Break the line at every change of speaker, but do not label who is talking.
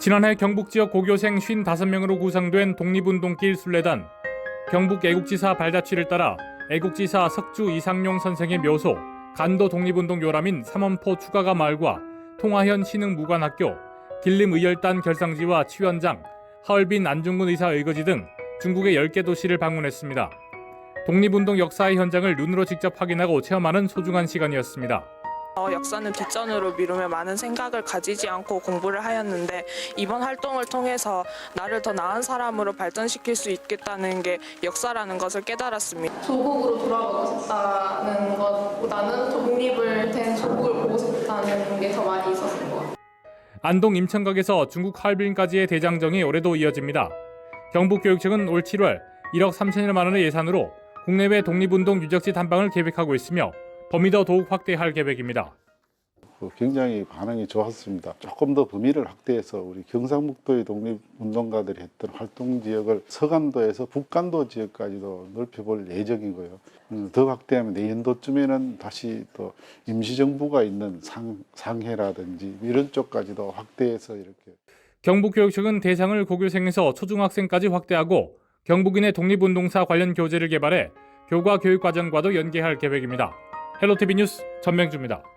지난해 경북 지역 고교생 55명으로 구성된 독립운동길 순례단 경북 애국지사 발자취를 따라 애국지사 석주 이상용 선생의 묘소 간도 독립운동 요람인 삼원포 추가가 마을과 통화현 신흥 무관학교 길림 의열단 결상지와 치원장 하얼빈 안중근 의사 의거지 등 중국의 10개 도시를 방문했습니다. 독립운동 역사의 현장을 눈으로 직접 확인하고 체험하는 소중한 시간이었습니다.
어, 역사는 뒷전으로 미루며 많은 생각을 가지지 않고 공부를 하였는데 이번 활동을 통해서 나를 더 나은 사람으로 발전시킬 수 있겠다는 게 역사라는 것을 깨달았습니다.
조국으로 돌아가고 싶다는 것보다는 독립을 된 조국을 보고 싶다는 게 더 많이 있었던 것 같아요.
안동 임천각에서 중국 하얼빈까지의 대장정이 올해도 이어집니다. 경북교육청은 올 7월 1억 3천여만 원의 예산으로 국내외 독립운동 유적지 탐방을 계획하고 있으며 범위도 더욱 확대할 계획입니다.
그 굉장히 반응이 좋았습니다. 조금 더 범위를 확대해서 우리 경상북도의 독립운동가들이 했던 활동 지역을 서간도에서 북간도 지역까지도 넓혀볼 예정이고요. 음, 더 확대하면 내년도쯤에는 다시 또 임시정부가 있는 상, 상해라든지 이런 쪽까지도 확대해서 이렇게
경북교육청은 대상을 고교생에서 초중학생까지 확대하고 경북인의 독립운동사 관련 교재를 개발해 교과 교육 과정과도 연계할 계획입니다. 헬로티비 뉴스 전명주입니다.